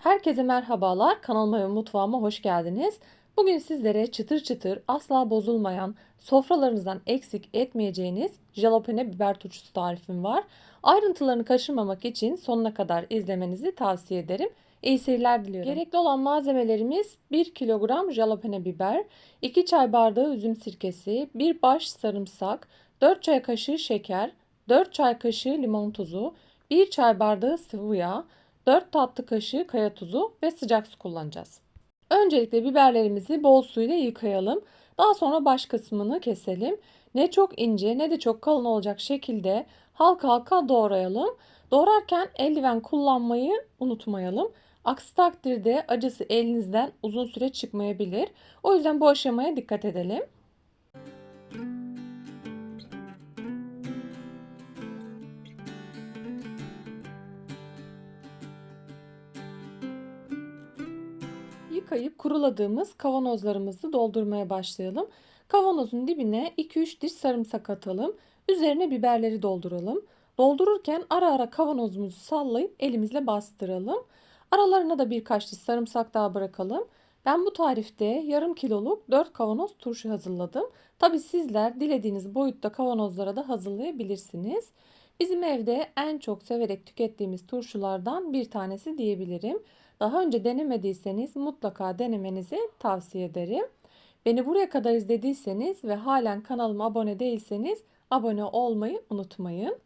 Herkese merhabalar. Kanalıma ve mutfağıma hoş geldiniz. Bugün sizlere çıtır çıtır asla bozulmayan, sofralarınızdan eksik etmeyeceğiniz jalapeno biber turşusu tarifim var. Ayrıntılarını kaçırmamak için sonuna kadar izlemenizi tavsiye ederim. İyi seyirler diliyorum. Gerekli olan malzemelerimiz 1 kilogram jalapeno biber, 2 çay bardağı üzüm sirkesi, 1 baş sarımsak, 4 çay kaşığı şeker, 4 çay kaşığı limon tuzu, 1 çay bardağı sıvı yağ, 4 tatlı kaşığı kaya tuzu ve sıcak su kullanacağız. Öncelikle biberlerimizi bol suyla yıkayalım. Daha sonra baş kısmını keselim. Ne çok ince ne de çok kalın olacak şekilde halka halka doğrayalım. Doğrarken eldiven kullanmayı unutmayalım. Aksi takdirde acısı elinizden uzun süre çıkmayabilir. O yüzden bu aşamaya dikkat edelim. Yıkayıp kuruladığımız kavanozlarımızı doldurmaya başlayalım. Kavanozun dibine 2-3 diş sarımsak atalım. Üzerine biberleri dolduralım. Doldururken ara ara kavanozumuzu sallayıp elimizle bastıralım. Aralarına da birkaç diş sarımsak daha bırakalım. Ben bu tarifte yarım kiloluk 4 kavanoz turşu hazırladım. Tabi sizler dilediğiniz boyutta kavanozlara da hazırlayabilirsiniz. Bizim evde en çok severek tükettiğimiz turşulardan bir tanesi diyebilirim. Daha önce denemediyseniz mutlaka denemenizi tavsiye ederim. Beni buraya kadar izlediyseniz ve halen kanalıma abone değilseniz abone olmayı unutmayın.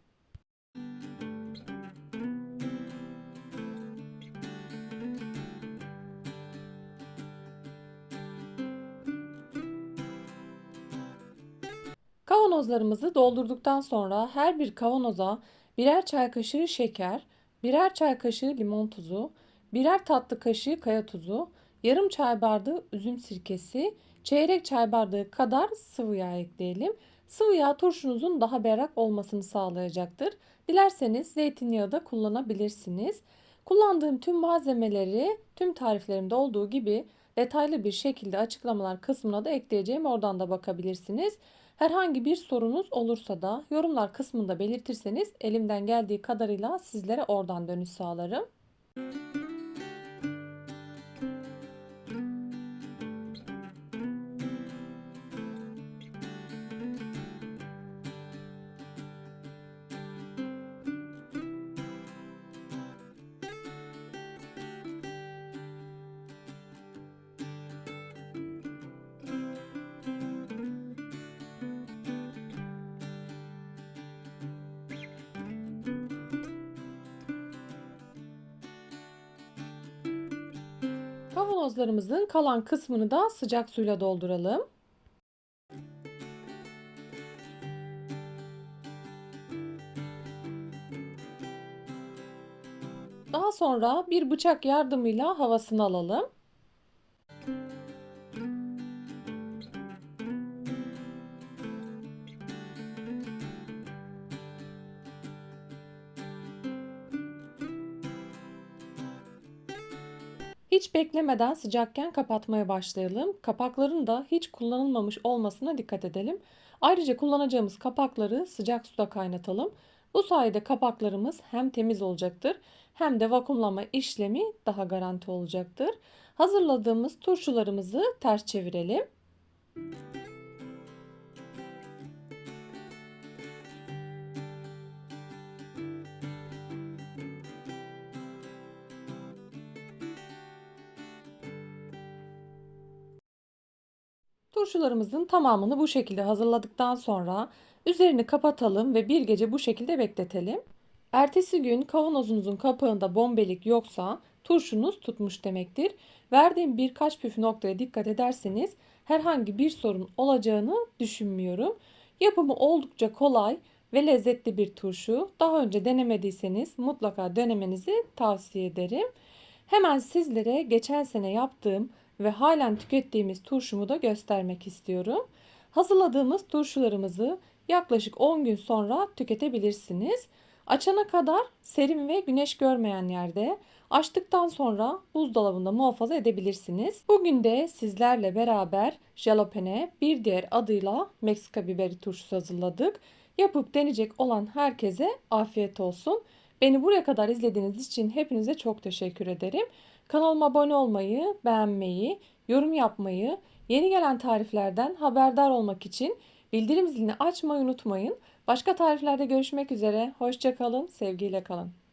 Kavanozlarımızı doldurduktan sonra her bir kavanoza birer çay kaşığı şeker, birer çay kaşığı limon tuzu, birer tatlı kaşığı kaya tuzu, yarım çay bardağı üzüm sirkesi, çeyrek çay bardağı kadar sıvı yağ ekleyelim. Sıvı yağ turşunuzun daha berrak olmasını sağlayacaktır. Dilerseniz zeytinyağı da kullanabilirsiniz. Kullandığım tüm malzemeleri tüm tariflerimde olduğu gibi detaylı bir şekilde açıklamalar kısmına da ekleyeceğim. Oradan da bakabilirsiniz. Herhangi bir sorunuz olursa da yorumlar kısmında belirtirseniz elimden geldiği kadarıyla sizlere oradan dönüş sağlarım. Kavanozlarımızın kalan kısmını da sıcak suyla dolduralım. Daha sonra bir bıçak yardımıyla havasını alalım. Hiç beklemeden sıcakken kapatmaya başlayalım. Kapakların da hiç kullanılmamış olmasına dikkat edelim. Ayrıca kullanacağımız kapakları sıcak suda kaynatalım. Bu sayede kapaklarımız hem temiz olacaktır hem de vakumlama işlemi daha garanti olacaktır. Hazırladığımız turşularımızı ters çevirelim. Turşularımızın tamamını bu şekilde hazırladıktan sonra üzerini kapatalım ve bir gece bu şekilde bekletelim. Ertesi gün kavanozunuzun kapağında bombelik yoksa turşunuz tutmuş demektir. Verdiğim birkaç püf noktaya dikkat ederseniz herhangi bir sorun olacağını düşünmüyorum. Yapımı oldukça kolay ve lezzetli bir turşu. Daha önce denemediyseniz mutlaka denemenizi tavsiye ederim. Hemen sizlere geçen sene yaptığım ve halen tükettiğimiz turşumu da göstermek istiyorum. Hazırladığımız turşularımızı yaklaşık 10 gün sonra tüketebilirsiniz. Açana kadar serin ve güneş görmeyen yerde, açtıktan sonra buzdolabında muhafaza edebilirsiniz. Bugün de sizlerle beraber jalapene bir diğer adıyla Meksika biberi turşusu hazırladık. Yapıp deneyecek olan herkese afiyet olsun. Beni buraya kadar izlediğiniz için hepinize çok teşekkür ederim. Kanalıma abone olmayı, beğenmeyi, yorum yapmayı, yeni gelen tariflerden haberdar olmak için bildirim zilini açmayı unutmayın. Başka tariflerde görüşmek üzere. Hoşça kalın, sevgiyle kalın.